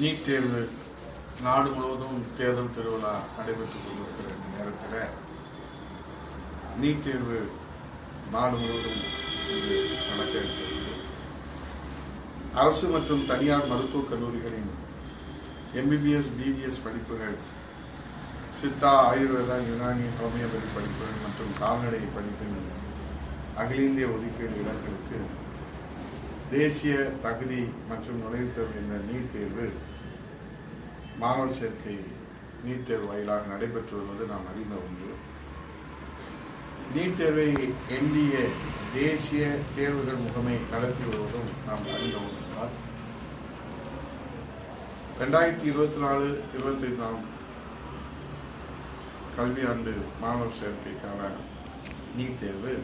NEET தேர்வு நாடு முழுவதும் தேர்தல் திருவிழா நடைபெற்றுக் கொண்டிருக்கிற இந்த நேரத்தில் நீட் தேர்வு நாடு முழுவதும் இது நடக்க இருக்கிறது. அரசு மற்றும் தனியார் மருத்துவக் கல்லூரிகளின் எம்பிபிஎஸ் பிபிஎஸ் படிப்புகள் சித்தா ஆயுர்வேதா யுனானி ஹோமியோபதி படிப்புகள் மற்றும் கால்நடை படிப்புகள் அகில இந்திய ஒதுக்கீடு இலக்கிற்கு தேசிய தகுதி மற்றும் நுழைவுத் தேர்வு என்ற நீட் தேர்வு மாணவர் சேர்க்கை நீட் தேர்வு வாயிலாக நடைபெற்று வருவது நாம் அறிந்த ஒன்று. நீட் தேர்வை என்டிஏ தேசிய தேர்வுகள் முகமை நடத்தி வருவதும் நாம் அறிந்த ஒன்றுதான் ரெண்டாயிரத்தி இருபத்தி நாலு இருபத்தி ஐந்தாம் கல்வியாண்டு மாணவர் சேர்க்கைக்கான நீட் தேர்வு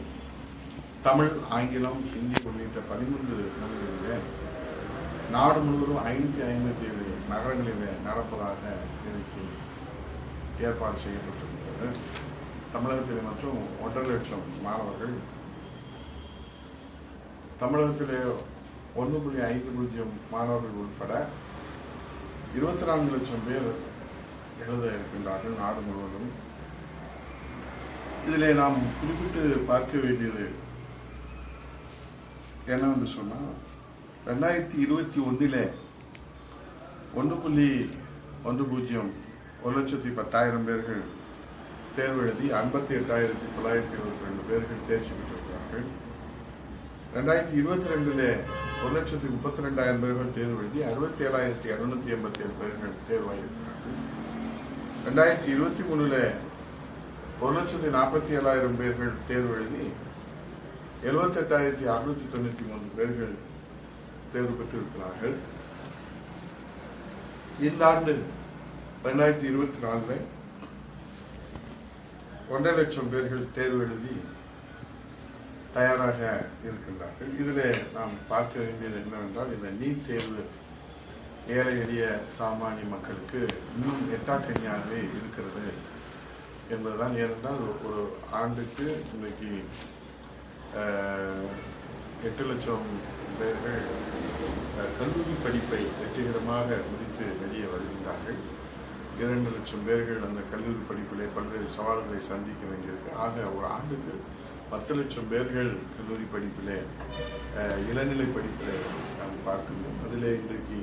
தமிழ் ஆங்கிலம் ஹிந்தி உள்ளிட்ட பதிமூன்று மொழிகளிலே நாடு முழுவதும் ஐநூற்றி ஐம்பத்தி ஏழு நகரங்களிலே நடப்பதாக இன்னைக்கு ஏற்பாடு செய்யப்பட்டிருக்கிறது. தமிழகத்திலே மற்றும் ஒன்றரை லட்சம் மாணவர்கள். தமிழகத்திலே ஒன்று புள்ளி ஐந்து பூஜ்ஜியம் மாணவர்கள் உட்பட இருபத்தி நான்கு லட்சம் பேர் எழுத இருக்கின்றார்கள் நாடு முழுவதும். இதிலே நாம் குறிப்பிட்டு பார்க்க வேண்டியது என்னன்னு சொன்னால் ரெண்டாயிரத்தி இருபத்தி ஒன்றில் ஒன்று புள்ளி ஒன்று பூஜ்ஜியம் ஒரு லட்சத்தி பத்தாயிரம் பேர்கள் தேர்வு எழுதி ஐம்பத்தி எட்டாயிரத்தி தொள்ளாயிரத்தி இருபத்தி ரெண்டு பேர்கள் தேர்ச்சி பெற்றிருக்கிறார்கள். ரெண்டாயிரத்தி இருபத்தி ரெண்டுல ஒரு லட்சத்தி முப்பத்தி ரெண்டாயிரம் பேர்கள் தேர்வு எழுதி அறுபத்தி ஏழாயிரத்தி இருநூத்தி எண்பத்தி ஏழு பேர்கள் தேர்வாகியிருக்கிறார்கள். ரெண்டாயிரத்தி இருபத்தி மூணுல ஒரு லட்சத்தி நாற்பத்தி ஏழாயிரம் பேர்கள் தேர்வு எழுதி எழுபத்தெட்டாயிரத்தி அறுநூத்தி தொண்ணூத்தி மூணு பேர்கள் தேர்வு பெற்றிருக்கிறார்கள். இந்த ஆண்டு ரெண்டாயிரத்தி இருபத்தி நாலுல ஒன்றரை லட்சம் பேர்கள் தேர்வு எழுதி தயாராக இருக்கின்றார்கள். இதில் நாம் பார்க்க வேண்டியது என்னவென்றால் இந்த நீட் தேர்வு ஏழை எளிய சாமானிய மக்களுக்கு இன்னும் எட்டாக்கனியாகவே இருக்கிறது என்பதுதான். ஏனென்றால் ஒரு ஆண்டுக்கு இன்றைக்கு எட்டு லட்சம் பேர்கள் கல்லூரி படிப்பை வெற்றிகரமாக முடித்து வெளியே வருகின்றார்கள். இரண்டு லட்சம் பேர்கள் அந்த கல்லூரி படிப்பிலே பல்வேறு சவால்களை சந்திக்க வேண்டியிருக்கு. ஆக ஒரு ஆண்டுக்கு பத்து லட்சம் பேர்கள் கல்லூரி படிப்பிலே இளநிலை படிப்பிலே நாம் பார்க்கணும் அதில் இன்றைக்கு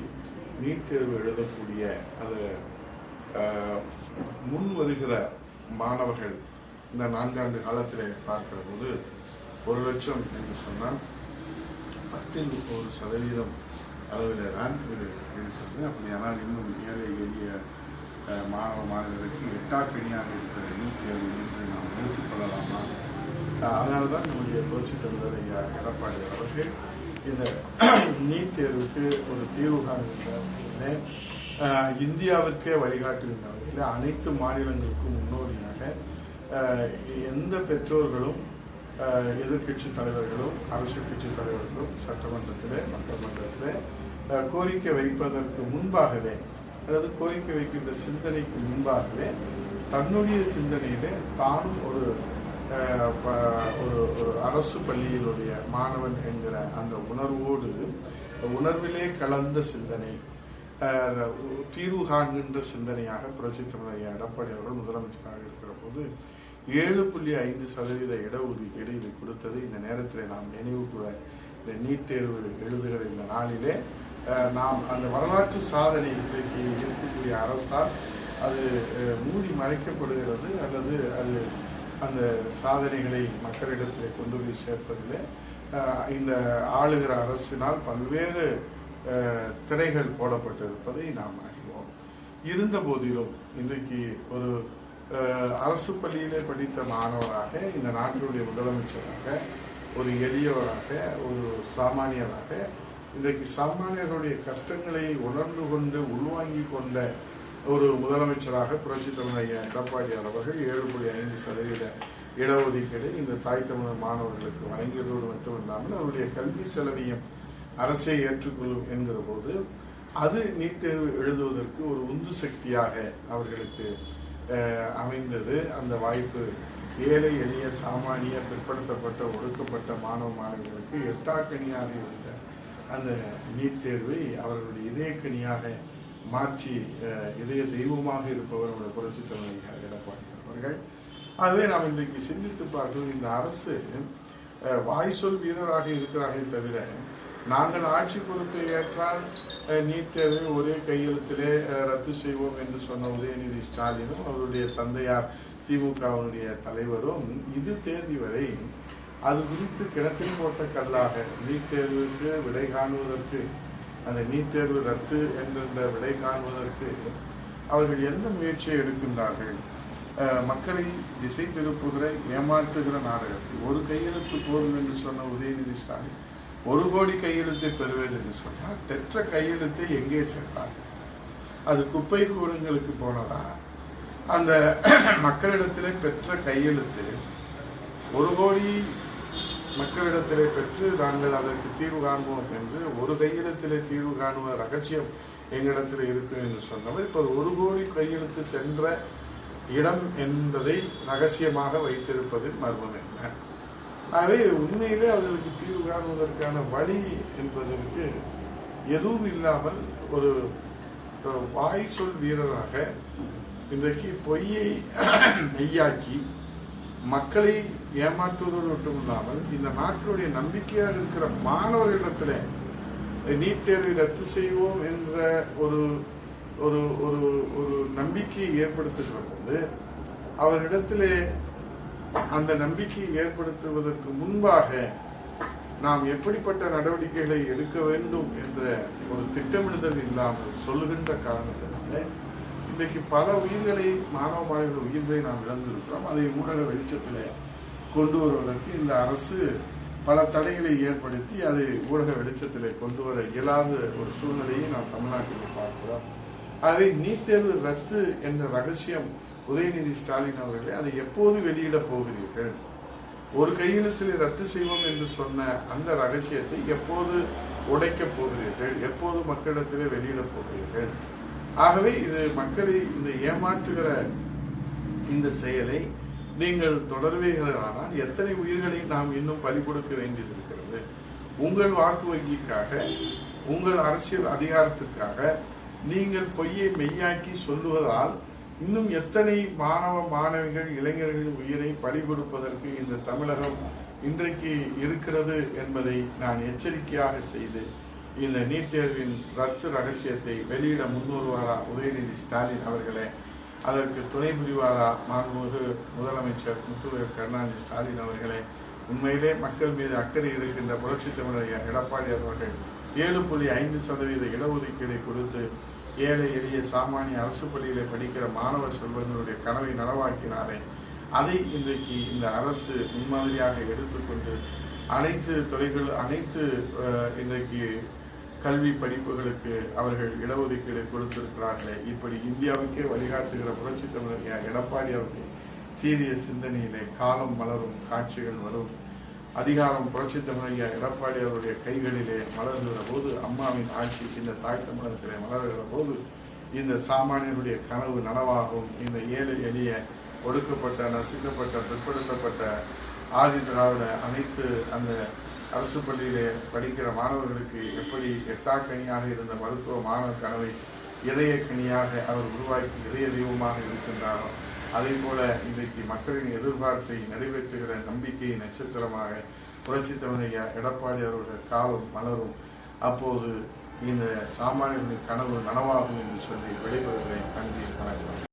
நீட் தேர்வு எழுதக்கூடிய அது முன் வருகிற மாணவர்கள் இந்த நான்காண்டு காலத்திலே பார்க்கிற போது ஒரு லட்சம் என்று சொன்னால் பத்தில் ஒரு சதவீதம் அளவில் தான் இது இருக்கிறது. அப்படியானால் இன்னும் ஏழை எளிய மாணவ மாணவர்களுக்கு எட்டாக்கணியாக இருக்கிற நீட் தேர்வு என்று நாம் நிறுத்திக் கொள்ளலாமா? அதனால தான் நம்முடைய புரட்சித் தலைவர் ஐயா எடப்பாடி அவர்கள் இந்த நீட் தேர்வுக்கு ஒரு தீர்வு காணுகின்ற இந்தியாவிற்கே வழிகாட்டுகின்ற வகையில் அனைத்து மாநிலங்களுக்கும் முன்னோடியாக எந்த பெற்றோர்களும் எதிர்கட்சி எதிர்க்கட்சி தலைவர்களும் அரசியல் கட்சி தலைவர்களும் சட்டமன்றத்திலே மக்கள் மன்றத்திலே கோரிக்கை வைப்பதற்கு முன்பாகவே அல்லது கோரிக்கை வைக்கின்ற சிந்தனைக்கு முன்பாகவே தன்னுடைய சிந்தனையிலே தானும் ஒரு ப- ஒரு ஒரு அரசு பள்ளியினுடைய மாணவன் என்கிற அந்த உணர்வோடு உணர்விலே கலந்த சிந்தனை தீர்வு காண்கின்ற சிந்தனையாக புரட்சித் தலைவர் எடப்பாடி அவர்கள் முதலமைச்சராக இருக்கிற போது ஏழு புள்ளி ஐந்து சதவீத இடஒதுக்கீடு இதை கொடுத்தது. இந்த நேரத்தில் நாம் நினைவு கூட இந்த நீட் தேர்வு எழுதுகிற இந்த நாளிலே நாம் அந்த வரலாற்று சாதனை இன்றைக்கு இருக்கக்கூடிய அரசால் அது மூடி மறைக்கப்படுகிறது அல்லது அது அந்த சாதனைகளை மக்களிடத்திலே கொண்டு போய் சேர்ப்பதில் இந்த ஆளுகிற அரசினால் பல்வேறு திரைகள் போடப்பட்டிருப்பதை நாம் அறிவோம். இருந்த போதிலும் இன்றைக்கு ஒரு அரசு பள்ளியிலே படித்த மாணவராக இந்த நாட்டினுடைய முதலமைச்சராக ஒரு எளியவராக ஒரு சாமானியராக இன்றைக்கு சாமானியர்களுடைய கஷ்டங்களை உணர்ந்து கொண்டு உள்வாங்கி கொண்ட ஒரு முதலமைச்சராக புரட்சி தமிழ் ஐயா எடப்பாடியார் அவர்கள் ஏழு புள்ளி ஐந்து சதவீத இடஒதுக்கீடு இந்த தாய் தமிழர் மாணவர்களுக்கு வழங்கியதோடு மட்டுமில்லாமல் அவருடைய கல்வி செலவையும் அரசே ஏற்றுக்கொள்ளும் என்கிற போது அது நீட் தேர்வு எழுதுவதற்கு ஒரு உந்து சக்தியாக அவர்களுக்கு அமைந்தது. அந்த வாய்ப்பு ஏழை எளிய சாமானிய பிற்படுத்தப்பட்ட ஒடுக்கப்பட்ட மாணவ மாணவிகளுக்கு எட்டாக்கனியாக இருந்த அந்த நீட் தேர்வை அவர்களுடைய இதயக்கனியாக மாற்றி இதய தெய்வமாக இருப்பவர் நம்முடைய புரட்சி தலைவர் எடப்பாடி அவர்கள். ஆகவே நாம் இன்றைக்கு சிந்தித்து பார்க்கிறோம் இந்த அரசு வாய்சொல் வீரராக இருக்கிறார்கள் தவிர நாங்கள் ஆட்சி பொறுப்பை ஏற்றால் நீட் தேர்வை ஒரே கையெழுத்திலே ரத்து செய்வோம் என்று சொன்ன உதயநிதி ஸ்டாலினும் அவருடைய தந்தையார் திமுகவினுடைய தலைவரும் இது தேதி வரை அது குறித்து கிணத்தில் போட்ட கல்லாக நீட் தேர்வுக்கு விடை காணுவதற்கு அந்த நீட் தேர்வு ரத்து என்கின்ற விடை காணுவதற்கு அவர்கள் எந்த முயற்சியை எடுக்கின்றார்கள்? மக்களை திசை திருப்புகிற ஏமாற்றுகிற நாடகத்தை ஒரு கையெழுத்து போதும் என்று சொன்ன உதயநிதி ஸ்டாலின் ஒரு கோடி கையெழுத்தை பெறுவேன் என்று சொன்னால் பெற்ற கையெழுத்தை எங்கே சென்றார் அது குப்பை கூடங்களுக்கு போனதா? அந்த மக்களிடத்திலே பெற்ற கையெழுத்து ஒரு கோடி மக்களிடத்திலே பெற்று நாங்கள் அதற்கு தீர்வு காண்போம் என்று ஒரு கையெழுத்திலே தீர்வு காணுவ ரகசியம் எங்களிடத்தில் இருக்கு என்று சொன்னவர் இப்போ ஒரு கோடி கையெழுத்து சென்ற இடம் என்பதை ரகசியமாக வைத்திருப்பதில் மர்மம் என்ன? ஆகவே உண்மையிலே அவர்களுக்கு தீர்வு காணுவதற்கான வழி என்பதற்கு எதுவும் இல்லாமல் ஒரு வாய் சொல் வீரராக இன்றைக்கு பொய்யை மெய்யாக்கி மக்களை ஏமாற்றுவதோடு மட்டுமில்லாமல் இந்த நாட்டினுடைய நம்பிக்கையாக இருக்கிற மாணவர்களிடத்தில் நீட் தேர்வை ரத்து செய்வோம் என்ற ஒரு ஒரு ஒரு ஒரு நம்பிக்கையை ஏற்படுத்துகிற போது அவரிடத்திலே அந்த நம்பிக்கையை ஏற்படுத்துவதற்கு முன்பாக நாம் எப்படிப்பட்ட நடவடிக்கைகளை எடுக்க வேண்டும் என்ற ஒரு திட்டமிடுதல் இல்லாமல் சொல்லுகின்ற காரணத்தினால இன்றைக்கு பல உயிர்களை மாணவ மாணவர்கள் உயிர்களை நாம் இழந்திருக்கிறோம். அதை ஊடக வெளிச்சத்தில் கொண்டு வருவதற்கு இந்த அரசு பல தடைகளை ஏற்படுத்தி அதை ஊடக வெளிச்சத்தில் கொண்டு வர இயலாத ஒரு சூழ்நிலையை நாம் தமிழ்நாட்டில் பார்க்கிறோம். ஆகவே நீட் தேர்வு ரத்து என்ற ரகசியம் உதயநிதி ஸ்டாலின் அவர்களே அதை எப்போது வெளியிடப் போகிறீர்கள்? ஒரு கையெழுத்தில் ரத்து செய்வோம் என்று சொன்ன அந்த ரகசியத்தை எப்போது உடைக்கப் போகிறீர்கள்? எப்போது மக்களிடத்திலே வெளியிடப் போகிறீர்கள்? ஆகவே இது மக்களை இந்த ஏமாற்றுகிற இந்த செயலை நீங்கள் தொடர்வீர்களானால் எத்தனை உயிர்களை நாம் இன்னும் பலி கொடுக்க வேண்டியது இருக்கிறது உங்கள் வாக்கு வங்கிக்காக உங்கள் அரசியல் அதிகாரத்திற்காக நீங்கள் பொய்யை மெய்யாக்கி சொல்லுவதால் இன்னும் எத்தனை மாணவ மாணவிகள் இளைஞர்களின் உயிரை பலி கொடுப்பதற்கு இந்த தமிழகம் இன்றைக்கு இருக்கிறது என்பதை நான் எச்சரிக்கையாக செய்து இந்த நீட் தேர்வின் ரத்து ரகசியத்தை வெளியிட முன்வருவாரா உதயநிதி ஸ்டாலின் அவர்களே? அதற்கு துணை புரிவாரா மாண்புமிகு முதலமைச்சர் முத்துவர் கருணாநிதி ஸ்டாலின் அவர்களே? உண்மையிலே மக்கள் மீது அக்கறை இருக்கின்ற புரட்சி தமிழர் எடப்பாடி அவர்கள் ஏழு புள்ளி ஐந்து சதவீத இடஒதுக்கீடை கொடுத்து ஏழை எளிய சாமானிய அரசு பள்ளியில் படிக்கிற மாணவ செல்வங்களுடைய கனவை நனவாக்கினாரே. அதை இன்றைக்கு இந்த அரசு முன்மாதிரியாக எடுத்துக்கொண்டு அனைத்து துறைகள் அனைத்து இன்றைக்கு கல்வி படிப்புகளுக்கு அவர்கள் இடஒதுக்கீடு கொடுத்திருக்கிறார்களே. இப்படி இந்தியாவுக்கே வழிகாட்டுகிற புரட்சி தமிழர் எடப்பாடி அவர்கள் சீரிய சிந்தனையிலே காலம் மலரும் காட்சிகள் வரும். அதிகாரம் புரட்சி தமிழக எடப்பாடி அவருடைய கைகளிலே மலர்கிற போது அம்மாவின் ஆட்சி இந்த தாய் தமிழகத்திலே மலர்கிற போது இந்த சாமானியருடைய கனவு நனவாகும் இந்த ஏழை எளிய ஒடுக்கப்பட்ட நசுக்கப்பட்ட பிற்படுத்தப்பட்ட ஆதி திராவிட அனைத்து அந்த அரசு பள்ளியிலே படிக்கிற மாணவர்களுக்கு எப்படி எட்டாக்கனியாக இருந்த மருத்துவ மாணவ கனவை இதய கனியாக அவர் உருவாக்கி இதய தெய்வமாக இருக்கின்றாரோ அதே போல இன்றைக்கு மக்களின் எதிர்பார்ப்பை நிறைவேற்றுகிற நம்பிக்கை நட்சத்திரமாக புரட்சி தமிழையா எடப்பாடி அவர்கள் காலம் மலரும். அப்போது இந்த சாமானியர்களின் கனவு நனவாகும் என்று சொல்லி விடைபெறுகிறேன். நன்றி வணக்கம்.